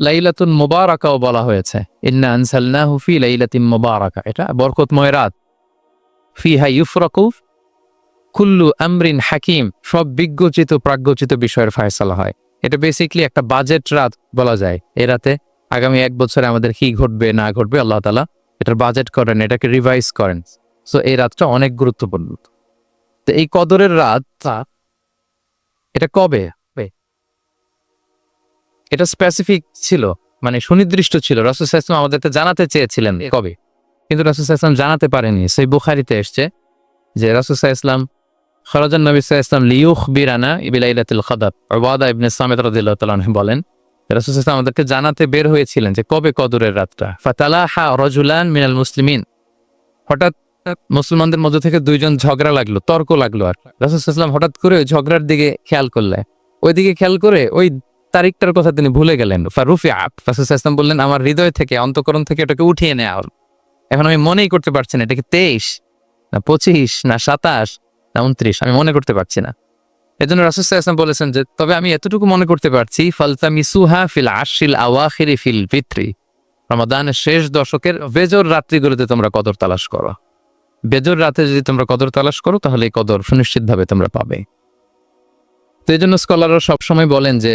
লাইলাতুন মোবারাকাও বলা হয়েছে। ইন্না আনসালনাহু হুফি লাইলাতিন মোবারাকা। এটা বরকতময় রাত। ফিহা ইউফরাকু কুল্লু আমরিন হাকিম। সব বিজ্ঞচিত, প্রাজ্ঞচিত বিষয়ের ফায়সালা হয়। এটা বেসিকলি একটা বাজেট রাত বলা যায়। এই রাতে আগামী এক বছরে আমাদের কি ঘটবে, না ঘটবে, আল্লাহ তালা এটার বাজেট করেন, এটাকে রিভাইজ করেন। সো এই রাতটা অনেক গুরুত্বপূর্ণ। তো এই কদরের রাতটা, এটা কবে? এটা স্পেসিফিক ছিল মানে সুনির্দিষ্ট ছিল। রাসুল ইসলাম আমাদেরকে জানাতে চেয়েছিলেন কবে? কিন্তু রাসুল ইসলাম জানাতে পারেনি। সেই বুখারিতে এসছে যে রাসুল ইসলাম খরাজান নবী ইসলাম লিউখ বিরানা ইবিলাইলাতুল খাদাব ওবাদা ইবনে সামেদ রাদিয়াল্লাহু তাআলা বলেন, রাসুল ইসলাম আমাদেরকে জানাতে বের হয়েছিলেন যে কবে কদরের রাতটা। ফাতালাহা রজুলান মিনাল মুসলিমিন। হঠাৎ মুসলমানদের মধ্যে থেকে দুইজন ঝগড়া লাগল, তর্ক লাগল আর রাসুলাম হঠাৎ করে ওই ঝগড়ার দিকে খেয়াল করলে। ওইদিকে খেয়াল করে ওই তারিখটার কথা তিনি ভুলে গেলেন। ফারুফি আপ রাসুলাম বললেন, আমার হৃদয় থেকে, অন্তকরণ থেকে এটাকে উঠিয়ে নেওয়া হল। এখন আমি মনেই করতে পারছি না এটা কি তেইশ, না পঁচিশ, না সাতাশ, না উনত্রিশ, আমি মনে করতে পারছি না। এজন্য রাসুলাম বলেছেন যে, তবে আমি এতটুকু মনে করতে পারছি ফালতা মিসুহা ফিল আশিল আওয়াখিরি ফিল পিত্রি রমাদানের শেষ দশকের বেজর রাত্রিগুলোতে তোমরা কদর তালাশ করো। বেজর রাতে যদি তোমরা কদর তালাশ করো, তাহলে এই কদর সুনিশ্চিতভাবে তোমরা পাবে। তো এই জন্য স্কলাররা সবসময় বলেন যে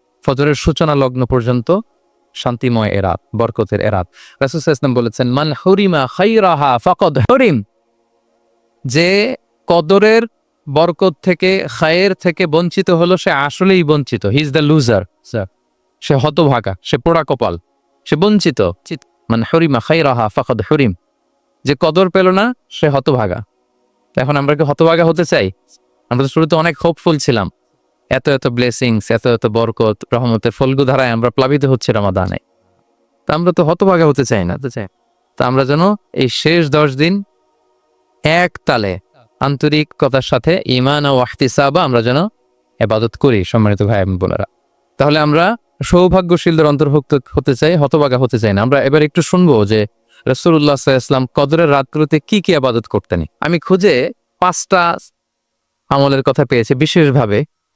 ফজরের সূচনা লগ্ন পর্যন্ত শান্তিময় এরাত বরকতের এরাত রাসুল ইসলাম বলেছেন, মান হরিমা খাইরাহা ফাকদ হরিম। যে কদরের বরকত থেকে, খায়ের থেকে বঞ্চিত হলো, সে আসলেই বঞ্চিত। He is the loser sir সে হতভাগা, সে পোড়া কপাল, সে বঞ্চিত। মানে হরিমা খাইরাহা ফাকদ হরিম। যে কদর পেল না, সে হতভাগা। এখন আমরা কি হতভাগা হতে চাই? আমরা তো শুরুতে অনেক হোপফুল ছিলাম। এত এত ব্লেসিংস এত এত বরকত, রহমতের ফলগু ধারায় আমরা প্লাবিত হচ্ছে রমাদানে। তা আমরা তো হতভাগা হতে চাই না, তো চাই। তা আমরা যেন এই শেষ দশ দিন এক তালে আন্তরিকতার সাথে ইমান ও আহতিসাবা আমরা যেন এবাদত করি, সম্মানিত ভাই বোনেরা। তাহলে আমরা সৌভাগ্যশীলদের অন্তর্ভুক্ত হতে চাই, হতভাগা হতে চাই না। আমরা এবার একটু শুনব যে রসুল্লাহ ইসলাম কদরের রাতগুলোতে কি কি আবাদত করতেন। আমি খুঁজে পাঁচটা আমলের কথা পেয়েছি, বিশেষভাবে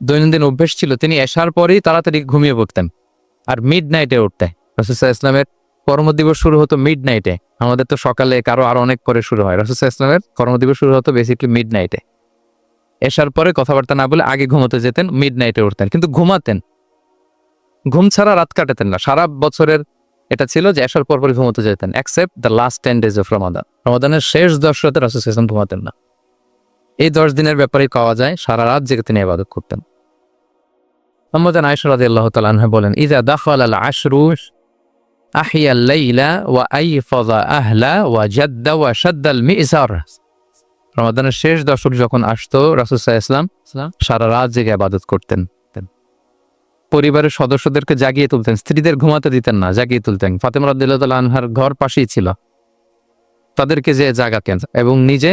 দৈনন্দিন অভ্যেস ছিল, তিনি এসার পরেই তাড়াতাড়ি ঘুমিয়ে পড়তেন। আর মিড নাইটে উঠতেন রাসুসাহ ইসলামের কর্মদিবস শুরু হতো মিড নাইটে আমাদের তো সকালে কারও আরও অনেক পরে শুরু হয়। রসুল ইসলামের কর্মদিবস শুরু হতো বেসিকলি মিড নাইটে এসার পরে কথাবার্তা না বলে আগে ঘুমোতে যেতেন মিড নাইটে উঠতেন। কিন্তু ঘুমাতেন। ঘুম ছাড়া রাত কাটাতেন না। সারা বছরের এটা ছিল যে এসার পর পরে ঘুমোতে যেতেন except the last ten days of Ramadan রমাদানের শেষ দশ রাতে রসুল ইসলাম ঘুমাতেন না। এই দশ দিনের ব্যাপারে পাওয়া যায়, সারা রাত জেগে তিনি ইবাদত করতেন। মোহাম্মদ আয়েশা রাদিয়াল্লাহু তাআলা আনহা বলেন ইজা দাখাল আল আশরু আহিয়া লাইলা ওয়া আইফাযা আহলা ওয়া জাদ্দা ওয়া শাদ্দা আল মিজার রমাদানের শেষ দশক যখন আসতো সাল্লাল্লাহু আলাইহি সারা রাত জেগে ইবাদত করতেন। পরিবারের সদস্যদেরকে জাগিয়ে তুলতেন, স্ত্রীদের ঘুমাতে দিতেন না, জাগিয়ে তুলতেন। ফাতেমা রাদিয়াল্লাহু তাআলা আনহার ঘর পাশেই ছিল। তাদেরকে যে জাগাতেন এবং নিজে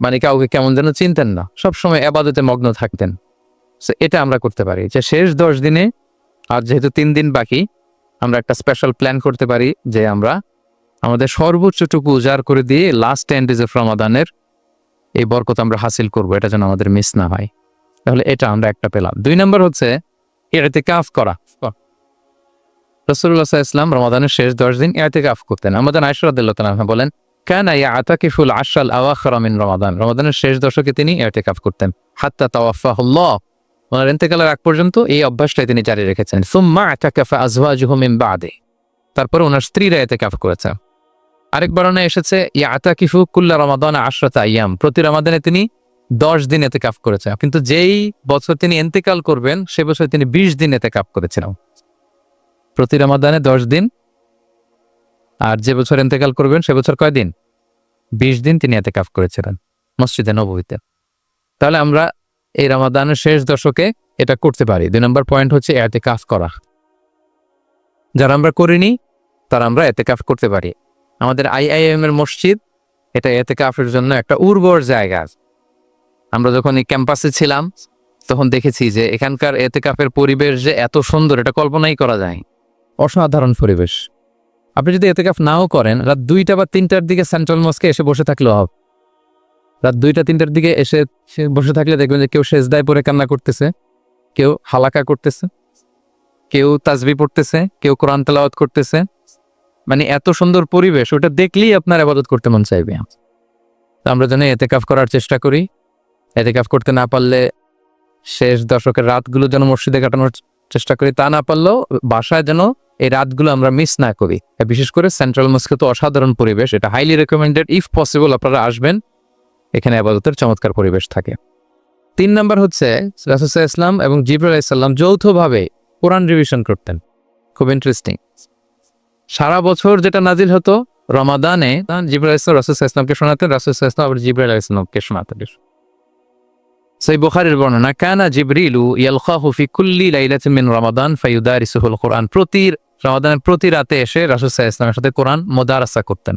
মানে কাউকে কেমন যেন চিনতেন না। সব সময় আবাদতে মগ্ন থাকতেন। এটা আমরা করতে পারি যে শেষ দশ দিনে, আর যেহেতু তিন দিন বাকি, আমরা একটা স্পেশাল প্ল্যান করতে পারি যে আমরা আমাদের সর্বোচ্চটুকু উজাড় করে দিয়ে লাস্ট টেন ডেজ অফ রমাদানের এই বরকত আমরা হাসিল করব, এটা যেন আমাদের মিস না হয়। তাহলে এটা আমরা একটা পেলাম। দুই নম্বর হচ্ছে এতে কাফ করা রসুল্লাহ ইসলাম রমাদানের শেষ দশ দিন এতে কাফ করতেন। আমাদের আয়সরাদ্দাল্লাহ বলেন কেন ইয়া আতাকিফুল আশাল আওয়াখরা মিন রমাদান। রমাদানের শেষ দশকে তিনি করতেন। হাত্তা ওনার ইন্তেকালের আগ পর্যন্ত এই অভ্যাসটাই তিনি জারি রেখেছেন। সুম্মা আতাকাফা আজওয়াজুহু মিন বাদে। তারপরে ওনার স্ত্রীরা করেছে। আরেক বর্ণনা এসেছে ইয়া আতাকিফু কুল্লা রমাদান আশরাতা আইয়াম। প্রতি রমাদানে তিনি দশ দিন এতে কাফ করেছে কিন্তু যেই বছর তিনি এন্তেকাল করবেন, সে বছর তিনি বিশ দিন এতে কাফ করেছিলেন। প্রতি রমাদানে দশ দিন আর যে বছর এন্তেকাল করবেন, সে বছর কয়দিন বিশ দিন তিনি এতে কাফ করেছিলেন মসজিদে নবীতে তাহলে আমরা এই রমাদানের শেষ দশকে এটা করতে পারি। দুই নম্বর পয়েন্ট হচ্ছে এতে কাফ করা। যারা আমরা করিনি, তারা আমরা এতে কাফ করতে পারি। আমাদের আইআইএম এর মসজিদ, এটা এতে কাফের জন্য একটা উর্বর জায়গা। আমরা যখন এই ক্যাম্পাসে ছিলাম, তখন দেখেছি যে এখানকার এতে কাফের পরিবেশ যে এত সুন্দর, এটা কল্পনাই করা যায়। অসাধারণ পরিবেশ। আপনি যদি এতে কাফ নাও করেন, রাত দুইটা বা তিনটার দিকে সেন্ট্রাল মস্কে এসে বসে থাকলেও হবে। রাত দুইটা, তিনটার দিকে এসে বসে থাকলে দেখবেন যে কেউ সেজদায় পরে কান্না করতেছে, কেউ হালাকা করতেছে, কেউ তাজবি পড়তেছে, কেউ কোরআন তেলাওয়াত করতেছে। মানে এত সুন্দর পরিবেশ, ওটা দেখলেই আপনার আবাদত করতে মন চাইবে। আমরা যেন এতেকাফ করার চেষ্টা করি। এতেকাফ করতে না পারলে শেষ দশকের রাতগুলো যেন মসজিদে কাটানোর চেষ্টা করি, তা না পারলেও বাসায় যেন এই রাতগুলো আমরা মিস না করি। বিশেষ করে সেন্ট্রাল মস্কে তো অসাধারণ পরিবেশ, এটা হাইলি রেকমেন্ডেড ইফ পসিবল আপনারা আসবেন, এখানে আবাদতের চমৎকার পরিবেশ থাকে। তিন নম্বর হচ্ছে রাসুসাহ ইসলাম এবং জিবর আলাইসাল্লাম যৌথভাবে কোরআন রিভিশন করতেন। খুব ইন্টারেস্টিং সারা বছর যেটা নাজিল হতো, রমাদানে জিবর ইসলাম রাসুসাহ ইসলামকে শোনাতেন রাসুসাহ ইসলাম আবার জিবর আলাইসলামকে শোনাতেন। সেই বুখারের বর্ণনা, কানা জিবরিলু ইয়ালখাহু ফি কুল্লি লাইলাতিন মিন রমাদান ফায়ুদারিসুহুল কোরআন। প্রতি রমাদানের প্রতি রাতে এসে রাসূল ইসলামের সাথে কোরআন মোদারাসা করতেন।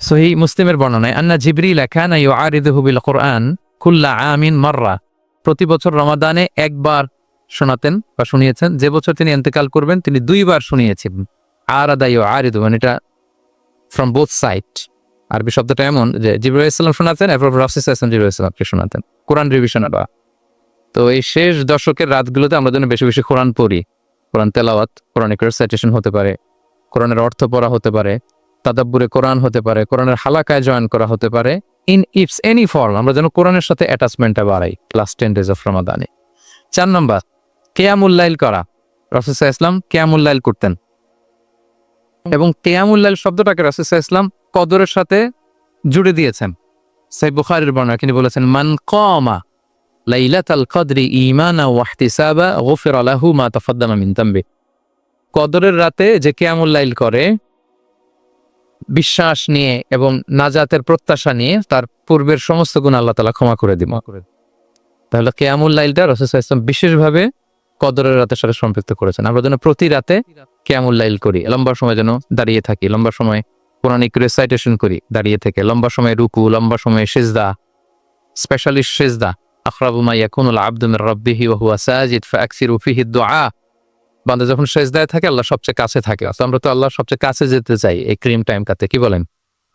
সহি মুসলিমের বর্ণনায়, আন্না জিবরিল কানা ইউআরিদুহু বিল কোরআন কুল্লা আমিন মাররা। প্রতি বছর রমাদানে একবার শোনাতেন বা শুনিয়েছেন। যে বছর তিনি ইন্তেকাল করবেন, তিনি দুইবার শুনিয়েছেন। আর আদায় আরিদু মানে এটা ফ্রম বোথ সাইড আরবি শব্দটা এমন যে, জিবরুল ইসলাম শোনাতেন, এরপর রাফসিস ইসলাম জিবরুল ইসলামকে শোনাতেন। কোরআন রিভিশন দেওয়া তো এই শেষ দশকের রাতগুলোতে আমরা যেন বেশি বেশি কোরআন পড়ি। কোরআন তেলাওয়াত কোরআনিক রেসাইটেশন হতে পারে কোরআনের অর্থ পড়া হতে পারে, তাদাব্বুরে কোরআন হতে পারে কোরআনের হালাকায় জয়েন করা হতে পারে ইন ইটস এনি ফর্ম আমরা যেন কোরআনের সাথে অ্যাটাচমেন্টটা বাড়াই লাস্ট টেন ডেজ অফ রমাদানে চার নম্বর কেয়ামুল্লাইল করা। রসুসা ইসলাম কেয়ামুল্লাইল করতেন। এবং কেয়ামুল্লাইল শব্দটাকে রসুসা ইসলাম কদরের সাথে জুড়ে দিয়েছেন। সাই বুখারির বর্ণনা, তিনি বলেছেন, মান কমা কদরি ইমানা ওয়াহতিসাবা গফির আলাহু মা তাফাদ্দামা কদরের রাতে যে করে বিশ্বাস নিয়ে এবং নাজাতের প্রত্যাশা নিয়ে তার পূর্বের সমস্ত গুণ আল্লাহ তালা ক্ষমা করে দিব। তাহলে কেয়ামুল্লাইলটা রসুল ইসলাম বিশেষভাবে কদরের রাতের সাথে সম্পৃক্ত করেছেন। আমরা যেন প্রতি রাতে কেয়ামুল্লাইল করি লম্বা সময় যেন দাঁড়িয়ে থাকি লম্বা সময় কোরআনিক রেসাইটেশন করি দাঁড়িয়ে থেকে লম্বা সময় রুকু লম্বা সময় সেজদা স্পেশালিস্ট সেজদা ইয়াকুনুল রাব্বিহি ওয়া হুয়া সাজিদ ফাকসিরু ফিহি বান্দা যখন থাকে, আল্লাহ সবচেয়ে কাছে থাকে। তো আমরা তো আল্লাহর সবচেয়ে কাছে যেতে চাই এই ক্রিম টাইমটাতে কি বলেন?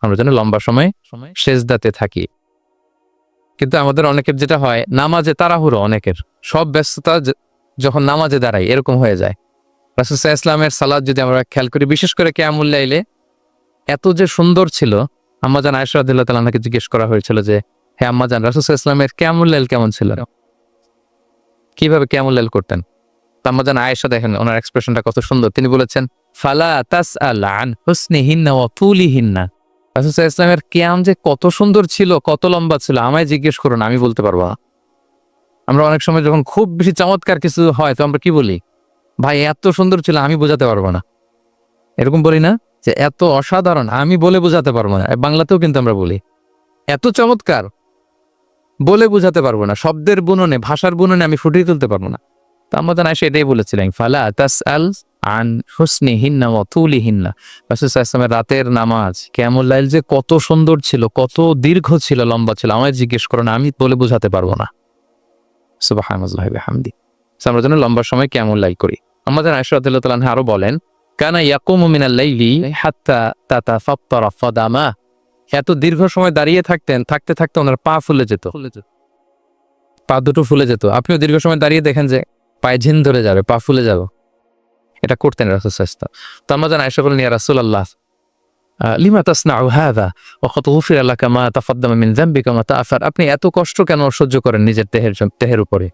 আমরা যেন লম্বা সময় সময় থাকি। কিন্তু আমাদের অনেকের যেটা হয়, নামাজে তাড়াহুড়ো অনেকের। সব ব্যস্ততা যখন নামাজে দাঁড়াই, এরকম হয়ে যায়। রাসুসাহ ইসলামের সালাদ যদি আমরা খেয়াল করি, বিশেষ করে কেয়ামুল্লাইলে এত যে সুন্দর ছিল আম্মাজান আয়সরাদুল্লাহ তালাকে জিজ্ঞেস করা হয়েছিল যে হ্যাঁ আম্মাজান রাসুসাহ ইসলামের কেয়ামুল্লাইল কেমন ছিল? কীভাবে কেয়ামুল্লাইল করতেন? তো আম্মাজান আয়েশা দেখেন, ওনার এক্সপ্রেশনটা কত সুন্দর। তিনি বলেছেন, ফালা তাস আল আন হুসনি হিন্না ও তুলি হিন্না রাসুসাহ ইসলামের কেয়াম যে কত সুন্দর ছিল, কত লম্বা ছিল, আমায় জিজ্ঞেস করুন, আমি বলতে পারব। আমরা অনেক সময় যখন খুব বেশি চমৎকার কিছু হয়, তো আমরা কি বলি? ভাই, এত সুন্দর ছিল, আমি বোঝাতে পারব না। এরকম বলি না যে, এত অসাধারণ, আমি বলে বোঝাতে পারব না। বাংলাতেও কিন্তু আমরা বলি, এত চমৎকার বলে বোঝাতে পারব না, শব্দের বুননে, ভাষার বুননে আমি ফুটিয়ে তুলতে পারব না। তো আমাদের আয়সা এটাই বলেছিলেন, ফালা তাস আল আন হুসনি হিন্না ও তুলি হিন্না রাসুসাল্লামের রাতের নামাজ কেমুল্লাইল যে কত সুন্দর ছিল, কত দীর্ঘ ছিল, লম্বা ছিল, আমায় জিজ্ঞেস করো না, আমি বলে বোঝাতে পারব না। সুবাহামদি আমরা যেন লম্বা সময় কেমন লাইক করি। আমাদের আয়সরাদুল্লাহ তালাহ আরও বলেন, কানা ইয়াকুমু মিনাল লাইলি হাত্তা তাতা ফাত্তারা ফাদামা। এত দীর্ঘ সময় দাঁড়িয়ে থাকতেন থাকতে থাকতে ওনার পা ফুলে যেত। পা দুটো ফুলে যেত। আপনিও দীর্ঘ সময় দাঁড়িয়ে দেখেন যে পায়ে ঝিন ধরে যাবে পা ফুলে যাবে। এটা করতেন রাসুল সাস্তা তো আমরা যেন আয়সা বলেন ইয়া রাসুল আল্লাহ লিমা তাসনাউ হাদা? ওয়াকাত গুফিরা লাকা মা তাফাদ্দামা মিন যামবিকা মা তাআফার আপনি এত কষ্ট কেন সহ্য করেন নিজের দেহের দেহের উপরে?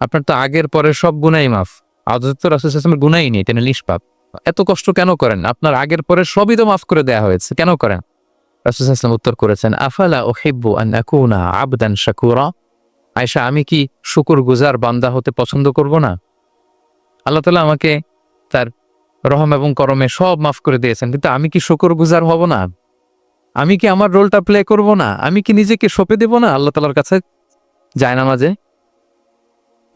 আপনার তো আগের পরে সব গুনাই মাফ। আদত তো রাসুল সাল্লামের গুনাই নেই তিনি নিষ্পাপ। এত কষ্ট কেন করেন? আপনার আগের পরে সবই তো মাফ করে দেয়া হয়েছে কেন করেন? রাসুল সাল্লাম উত্তর করেছেন, আফালা ওহিব্বু আন আকুনা আবদান শাকুরা? আয়সা আমি কি শুকুর গুজার বান্দা হতে পছন্দ করব না? আল্লাহ তালা আমাকে তার রহম এবং করমে সব মাফ করে দিয়েছেন, কিন্তু আমি কি শুকর গুজার হব না? আমি কি আমার রোলটা প্লে করব না? আমি কি নিজেকে সঁপে দেব না? আল্লাহ তালার কাছে যায় না মাঝে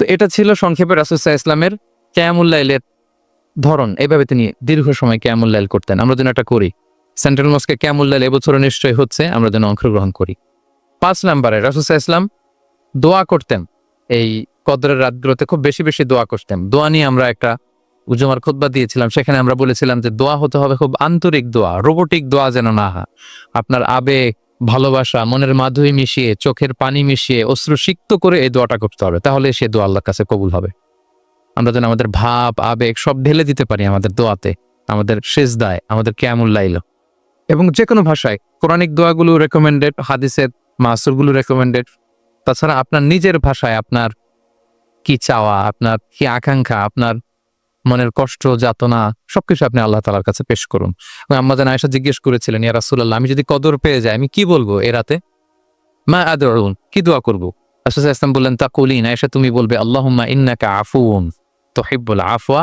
তো এটা ছিল সংক্ষেপে রাসুসাহ ইসলামের ক্যামুল্লাইলের ধরন। এইভাবে তিনি দীর্ঘ সময় ক্যামুল্লাইল করতেন। আমরা যেন এটা করি। সেন্ট্রাল মস্কে ক্যামুল্লাইল এবছরও নিশ্চয়ই হচ্ছে, আমরা যেন অংশগ্রহণ করি। পাঁচ নাম্বারে রাসুসাহ ইসলাম দোয়া করতেন। এই কদরের রাতগুলোতে খুব বেশি বেশি দোয়া করতেন। দোয়া নিয়ে আমরা একটা উজমার খুতবা দিয়েছিলাম, সেখানে আমরা বলেছিলাম যে দোয়া হতে হবে খুব আন্তরিক দোয়া, রোবোটিক দোয়া যেন না হয়। আপনার আবেগ, ভালোবাসা, মনের মাধুরী মিশিয়ে, চোখের পানি মিশিয়ে অশ্রু সিক্ত করে এই দোয়াটা করতে হবে, তাহলে সে দোয়া আল্লাহর কাছে কবুল হবে। আমরা যেন আমাদের ভাব, আবেগ সব ঢেলে দিতে পারি আমাদের দোয়াতে, আমাদের শেষ দায় আমাদের কেয়ামুল্লাইল এবং যে কোনো ভাষায় কোরআনিক দোয়াগুলো রেকমেন্ডেড হাদিসের মাসুরগুলো রেকমেন্ডেড তাছাড়া আপনার নিজের ভাষায় আপনার কি চাওয়া, আপনার কি আকাঙ্ক্ষা, আপনার মনের কষ্ট, যাতনা, সবকিছু আপনি আল্লাহ তালার কাছে পেশ করুন। এবং আম্মাজান আয়েশা জিজ্ঞেস করেছিলেন, ইয়া রাসূলুল্লাহ, আমি যদি কদর পেয়ে যাই, আমি কি বলব এ রাতে? মা আদরুন কি দোয়া করব? রাসূল ইসলাম বললেন তা কলিন আয়েশা তুমি বলবে, আল্লাহুম্মা ইন্নাকা আফুউন, তুহিব্বুল আফওয়া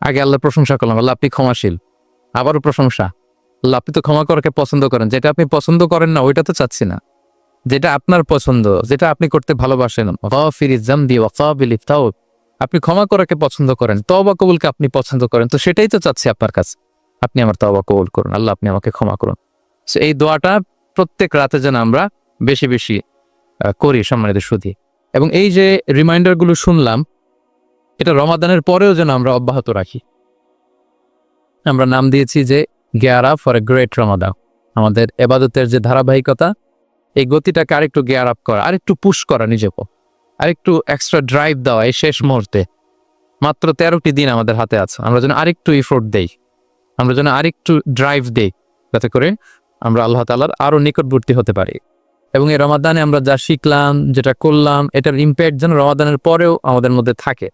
আগে আল্লাহ প্রশংসা করলাম আল্লাহ আপনি ক্ষমাশীল। আবারও প্রশংসা। আল্লাহ আপনি তো ক্ষমা করাকে পছন্দ করেন যেটা আপনি পছন্দ করেন না ওইটা তো চাচ্ছি না। যেটা আপনার পছন্দ যেটা আপনি করতে ভালোবাসেন আপনি ক্ষমা করাকে পছন্দ করেন তওবা কবুলকে আপনি পছন্দ করেন তো সেটাই তো চাচ্ছি আপনার কাছে। আপনি আমার তওবা কবুল করুন আল্লাহ আপনি আমাকে ক্ষমা করুন। So, এই দোয়াটা প্রত্যেক রাতে যেন আমরা বেশি বেশি করি সম্মানিত সুধী। এবং এই যে রিমাইন্ডারগুলো শুনলাম এটা রমাদানের পরেও যেন আমরা অব্যাহত রাখি। আমরা নাম দিয়েছি যে গেয়ারা ফর এ গ্রেট রমাদান। আমাদের এবাদতের যে ধারাবাহিকতা, এই গতিটাকে আরেকটু গেয়ার আপ করা আরেকটু পুশ করা নিজেকে আরেকটু এক্সট্রা ড্রাইভ দেওয়া এই শেষ মুহূর্তে। মাত্র তেরোটি দিন আমাদের হাতে আছে। আমরা যেন আরেকটু ইফোর্ট দেই। আমরা যেন আরেকটু ড্রাইভ দেই। যাতে করে আমরা আল্লাহ তালার আরও নিকটবর্তী হতে পারি। এবং এই রমাদানে আমরা যা শিখলাম, যেটা করলাম, এটার ইম্প্যাক্ট যেন রমাদানের পরেও আমাদের মধ্যে থাকে।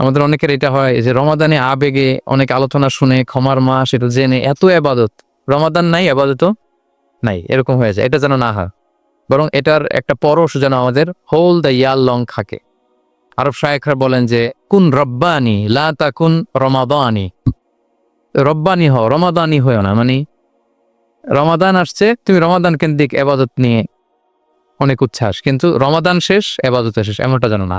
আমাদের অনেকের এটা হয় যে রমাদানে আবেগে অনেক আলোচনা শুনে ক্ষমার মাস, এটা জেনে এত আবাদত। রমাদান নাই, আবাদত নাই, এরকম হয়ে যায়, এটা যেন না হয়। বরং এটার একটা পরশ যেন আমাদের হোল দ্য ইয়ার লং থাকে। আরব শায়েখরা বলেন যে, কুন রব্বানি, লা তা কুন রমাদানি। রব্বানি হও, রমাদানি হয়েও না মানে রমাদান আসছে, তুমি রমাদান কেন্দ্রিক এবাদত নিয়ে অনেক উচ্ছ্বাস, কিন্তু রমাদান শেষ এবাদত শেষ, এমনটা যেন না।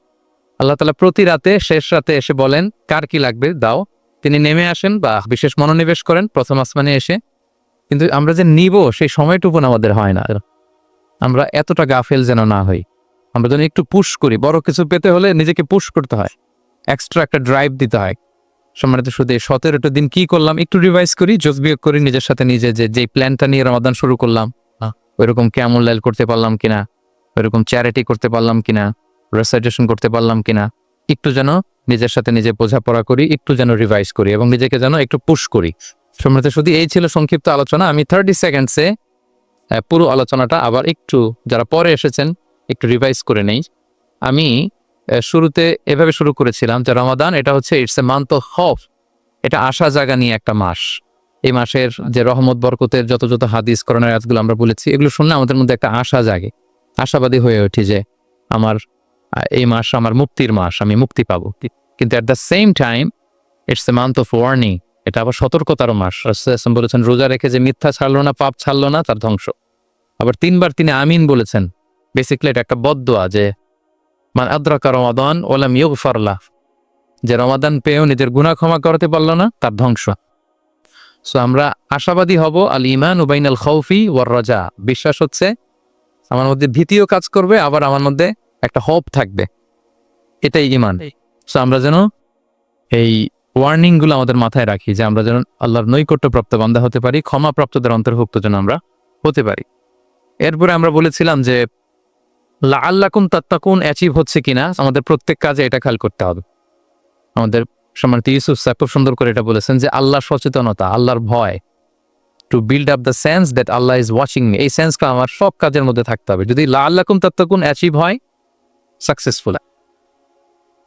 আল্লাহ তালা প্রতি রাতে, শেষ রাতে এসে বলেন, কার কি লাগবে? দাও। তিনি নেমে আসেন বা বিশেষ মনোনিবেশ করেন, প্রথম আসমানে এসে। কিন্তু আমরা যে নিব, সেই সময়টুকু আমাদের হয় না। আমরা এতটা গাফেল যেন না হই। আমরা যেন একটু পুশ করি। বড় কিছু পেতে হলে নিজেকে পুশ করতে হয়। এক্সট্রা একটা ড্রাইভ দিতে হয়। সম্মানিত শুধু সতেরোটা দিন কি করলাম? একটু রিভাইজ করি যোগ বিয়োগ করি, নিজের সাথে নিজে যে যে প্ল্যানটা নিয়ে রমাদান শুরু করলাম। ওইরকম কেমন লাইল করতে পারলাম কিনা? ওইরকম চ্যারিটি করতে পারলাম কিনা? রেসাইটেশন করতে পারলাম কিনা, একটু যেন নিজের সাথে নিজে বোঝাপড়া করি, একটু যেন রিভাইজ করি এবং নিজেকে যেন একটু পুশ করি। সম্মানিত শুধু এই ছিল সংক্ষিপ্ত আলোচনা। আমি থার্টি সেকেন্ডসে পুরো আলোচনাটা আবার একটু যারা পরে এসেছেন, একটু রিভাইজ করে নেই। আমি শুরুতে এভাবে শুরু করেছিলাম যে রমাদান, এটা হচ্ছে ইটস এ মান্থ হফ এটা আশা জাগা নিয়ে একটা মাস। এই মাসের যে রহমত, বরকতের যত যত হাদিস করোনার আয়াতগুলো আমরা বলেছি, এগুলো শুনলে আমাদের মধ্যে একটা আশা জাগে। আশাবাদী হয়ে উঠি যে আমার এই মাস আমার মুক্তির মাস, আমি মুক্তি পাবো। কিন্তু at the same time it's a month of warning এটা আবার সতর্কতারও মাস। রাসূল বলেছেন, রোজা রেখে যে মিথ্যা ছাড়লো না, পাপ ছাড়লো না, তার ধ্বংস। আবার তিনবার তিনি আমিন বলেছেন। বেসিক্যালি এটা একটা বদদোয়া যে, মান আদ্রাকা রমাদান ওলাম ইউগফারলা যে রমাদান পেয়েও নিজের গুনাহ ক্ষমা করতে পারল না, তার ধ্বংস। সো আমরা আশাবাদী হব, আল ইমান উবাইন আল খৌফি ওয়ার রাজা। বিশ্বাস হচ্ছে, আমার মধ্যে ভীতিও কাজ করবে, আবার আমার মধ্যে একটা হোপ থাকবে। এটাই ইমান। সো আমরা যেন এই ওয়ার্নিংগুলো আমাদের মাথায় রাখি যে আমরা যেন আল্লাহর নৈকট্যপ্রাপ্ত বান্দা হতে পারি, ক্ষমাপ্রাপ্তদের অন্তর্ভুক্ত যেন আমরা হতে পারি। এরপরে আমরা বলেছিলাম যে লা আল্লাকুন তাত্তাকুন অ্যাচিভ হচ্ছে কিনা, আমাদের প্রত্যেক কাজে এটা খেয়াল করতে হবে। আমাদের সম্মানিত ইউসুফ সাহেব খুব সুন্দর করে এটা বলেছেন যে, আল্লাহর সচেতনতা, আল্লাহর ভয় to build up the sense that Allah is watching এই সেন্সটা আমার সব কাজের মধ্যে থাকতে হবে। যদি লা আল্লাকুম তাত্তাকুন অ্যাচিভ হয় সাকসেসফুল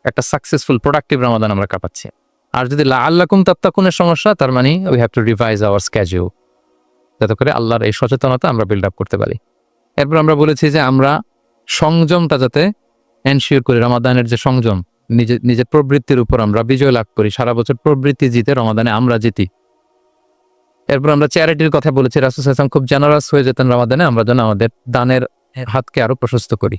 একটা সাকসেসফুল প্রোডাক্টিভ রমাদান আমরা কাটাচ্ছি। আর যদি আল্লাকুম তাত্তাকুনের সমস্যা, তার মানে we have to revise our schedule যাতে করে আল্লাহর এই সচেতনতা আমরা বিল্ড আপ করতে পারি। এরপর আমরা বলেছি যে আমরা সংযমটা যাতে এনশিওর করি রমাদানের যে সংযম নিজের নিজের প্রবৃত্তির উপর আমরা বিজয় লাভ করি, সারা বছর প্রবৃত্তি জিতে রমাদানে আমরা জিতি। এরপর আমরা চ্যারিটির কথা বলেছি, রাসুল হাসান খুব জেনারাস হয়ে যেতেন রমাদানে আমরা যেন আমাদের দানের হাতকে আরও প্রশস্ত করি।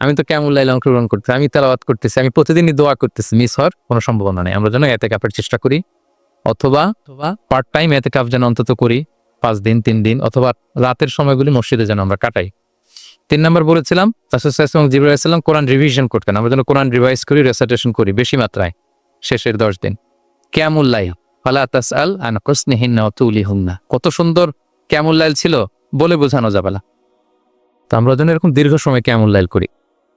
আমি তো কেমন লাইলে অংশগ্রহণ করতেছি আমি তেলাওয়াত করতেছি আমি প্রতিদিনই দোয়া করতেছি মিস হওয়ার কোনো সম্ভাবনা নেই। আমরা যেন এতে কাপের চেষ্টা করি অথবা অথবা পার্ট টাইম এতে কাপ যেন অন্তত করি পাঁচ দিন তিন দিন অথবা রাতের সময়গুলি মসজিদে যেন আমরা কাটাই। তিন নম্বর বলেছিলাম এবং জিবুল ইসলাম কোরআন রিভিশন করতেন। আমরা যেন কোরআন রিভাইজ করি রেসাইটেশন করি বেশি মাত্রায় শেষের দশ দিন। ক্যামুল্লাই ফালা তাস আল আন কোসনিহিন্না তুলি হুন্না কত সুন্দর ক্যামুল্লাইল ছিল বলে বোঝানো যাবে না। তো আমরা যেন এরকম দীর্ঘ সময় ক্যামুল্লাইল করি।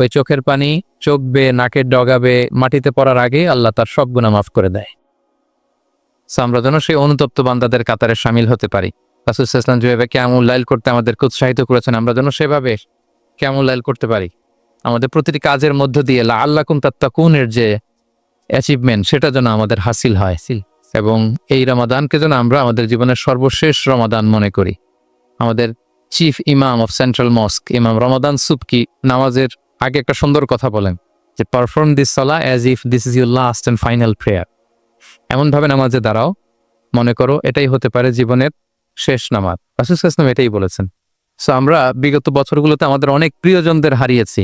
ওই চোখের পানি চোখ বেয়ে নাকের ডগাবে, মাটিতে পড়ার আগে আল্লাহ তার সব গুণা মাফ করে দেয়। আমরা যেন সেই অনুতপ্ত বান্দাদের কাতারে সামিল হতে পারি। রাসুলাম যেভাবে কেমন লাইল করতে আমাদেরকে উৎসাহিত করেছেন, আমরা যেন সেভাবে কেমন লাইল করতে পারি। আমাদের প্রতিটি কাজের মধ্য দিয়ে লা আল্লাহ কুম তাত্তাকুনের যে অ্যাচিভমেন্ট সেটা যেন আমাদের হাসিল হয়। এবং এই রমাদানকে যেন আমরা আমাদের জীবনের সর্বশেষ রমাদান মনে করি। আমাদের চিফ ইমাম অফ সেন্ট্রাল মস্ক ইমাম রমাদান সুবকি নামাজের আগে একটা সুন্দর কথা বলেন যে perform this salah as if this is your last and final prayer এমনভাবে নামাজে দাঁড়াও, মনে করো এটাই হতে পারে জীবনের শেষ নামাজ। রাসুল ইসলাম এটাই বলেছেন। সো আমরা বিগত বছরগুলোতে আমাদের অনেক প্রিয়জনদের হারিয়েছি।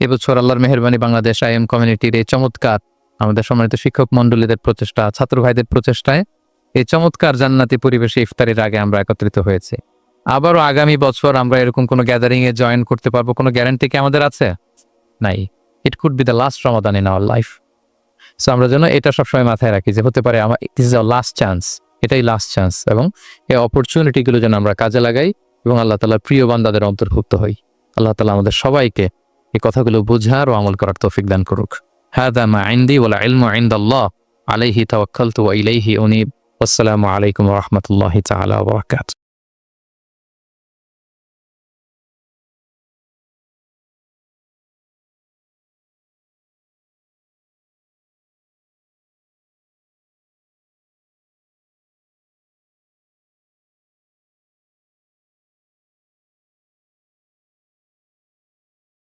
এবছর আল্লাহর মেহরবানি বাংলাদেশ আই এম কমিউনিটির এই চমৎকার, আমাদের সম্মানিত শিক্ষক মন্ডলীদের প্রচেষ্টা, ছাত্র ভাইদের প্রচেষ্টায় এই চমৎকার জান্নাতি পরিবেশে ইফতারের আগে আমরা একত্রিত হয়েছে। আবারও আগামী বছর আমরা এরকম কোনো গ্যাদারিংয়ে জয়েন করতে পারব? কোনো গ্যারান্টি কি আমাদের আছে? নাই। It could be the last Ramadan in our life so আমরা যেন এটা সবসময় মাথায় রাখি যে হতে পারে আমার it is our last chance এটাই লাস্ট চান্স এবং এই অপরচুনিটিগুলো যেন আমরা কাজে লাগাই এবং আল্লাহ তালার প্রিয় বান্দাদের অন্তর্ভুক্ত হই। আল্লাহ তালা আমাদের সবাইকে এই কথাগুলো বোঝার ও আমল করার তৌফিক দান করুক। হ্যাঁ মা আইন্দি ওলা ইলমু আইন্দাল্লাহ আলাইহি তাওয়াক্কালতু ওয়া ইলাইহি উনিব। আসসালামু আলাইকুম ওয়া রাহমাতুল্লাহি তাআলা ওয়া বারাকাতুহু।